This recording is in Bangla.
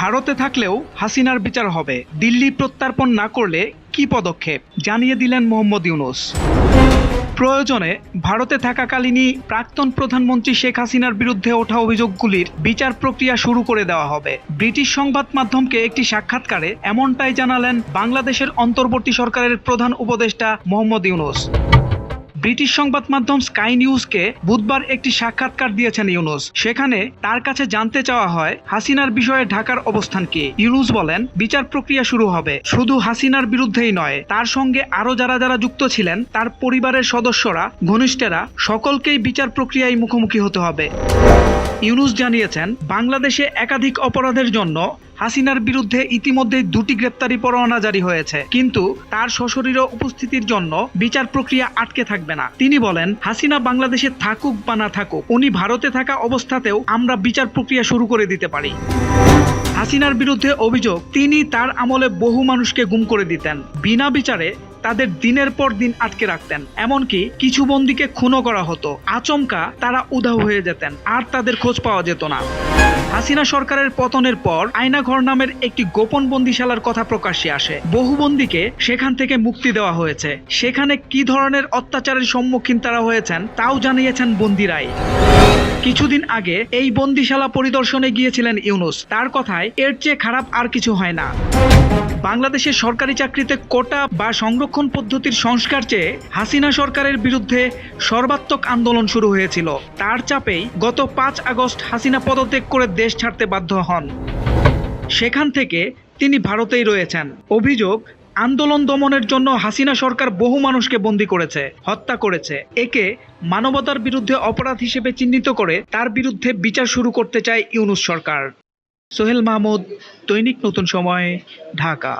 ভারতে থাকলেও হাসিনার বিচার হবে। দিল্লি প্রত্যার্পণ না করলে কি পদক্ষেপ? জানিয়ে দিলেন মোহাম্মদ ইউনুস। প্রয়োজনে ভারতে থাকাকালীনই প্রাক্তন প্রধানমন্ত্রী শেখ হাসিনার বিরুদ্ধে ওঠা অভিযোগগুলির বিচার প্রক্রিয়া শুরু করে দেওয়া হবে। ব্রিটিশ সংবাদ মাধ্যমকে একটি সাক্ষাৎকারে এমনটাই জানালেন বাংলাদেশের অন্তর্বর্তী সরকারের প্রধান উপদেষ্টা মোহাম্মদ ইউনুস। ব্রিটিশ সংবাদ মাধ্যম স্কাই নিউজকে বুধবার একটি সাক্ষাৎকার দিয়েছেন ইউনুস। সেখানে তার কাছে জানতে চাওয়া হয়, হাসিনার বিষয়ে ঢাকার অবস্থান কি? ইউনুস বলেন, বিচার প্রক্রিয়া শুরু হবে। শুধু হাসিনার বিরুদ্ধেই নয়, তার সঙ্গে আরও যারা যারা যুক্ত ছিলেন, তার পরিবারের সদস্যরা, ঘনিষ্ঠেরা, সকলকেই বিচার প্রক্রিয়ায় মুখোমুখি হতে হবে। ইউনুস জানিয়েছেন, বাংলাদেশে একাধিক অপরাধের জন্য হাসিনার বিরুদ্ধে ইতিমধ্যে দুটি গ্রেপ্তারি পরোয়ানা জারি হয়েছে। কিন্তু তার সশরীর উপস্থিতির জন্য বিচার প্রক্রিয়া আটকে থাকবে না। তিনি বলেন, হাসিনা বাংলাদেশে থাকুক বা না থাকুক, উনি ভারতে থাকা অবস্থাতেও আমরা বিচার প্রক্রিয়া শুরু করে দিতে পারি। হাসিনার বিরুদ্ধে অভিযোগ, তিনি তার আমলে বহু মানুষকে গুম করে দিতেন। বিনা বিচারে তাদের দিনের পর দিন আটকে রাখতেন। এমনকি কিছু বন্দীকে খুনও করা হতো। আচমকা তারা উধাও হয়ে যেতেন, আর তাদের খোঁজ পাওয়া যেত না। হাসিনা সরকারের পতনের পর আয়নাঘর নামের একটি গোপন বন্দিশালার কথা প্রকাশ্যে আসে। বহু বন্দীকে সেখান থেকে মুক্তি দেওয়া হয়েছে। সেখানে কি ধরনের অত্যাচারের সম্মুখীন তারা হয়েছেন, তাও জানিয়েছেন বন্দিরাই। কিছুদিন আগে এই বন্দিশালা পরিদর্শনে গিয়েছিলেন ইউনুস। তার কথায়, এর চেয়ে খারাপ আর কিছু হয় না। বাংলাদেশের সরকারি চাকরিতে কোটা বা সংরক্ষণ পদ্ধতির সংস্কার চেয়ে হাসিনা সরকারের বিরুদ্ধে সর্বাত্মক আন্দোলন শুরু হয়েছিল। তার চাপেই গত পাঁচ আগস্ট হাসিনা পদত্যাগ করে দেশ ছাড়তে বাধ্য হন। সেখান থেকে তিনি ভারতেই রয়েছেন। অভিযোগ, আন্দোলন দমনের জন্য হাসিনা সরকার বহু মানুষকে বন্দী করেছে, হত্যা করেছে। একে মানবতার বিরুদ্ধে অপরাধ হিসেবে চিহ্নিত করে তার বিরুদ্ধে বিচার শুরু করতে চায় ইউনুস সরকার। সোহেল মাহমুদ, দৈনিক নতুন সময়, ঢাকা।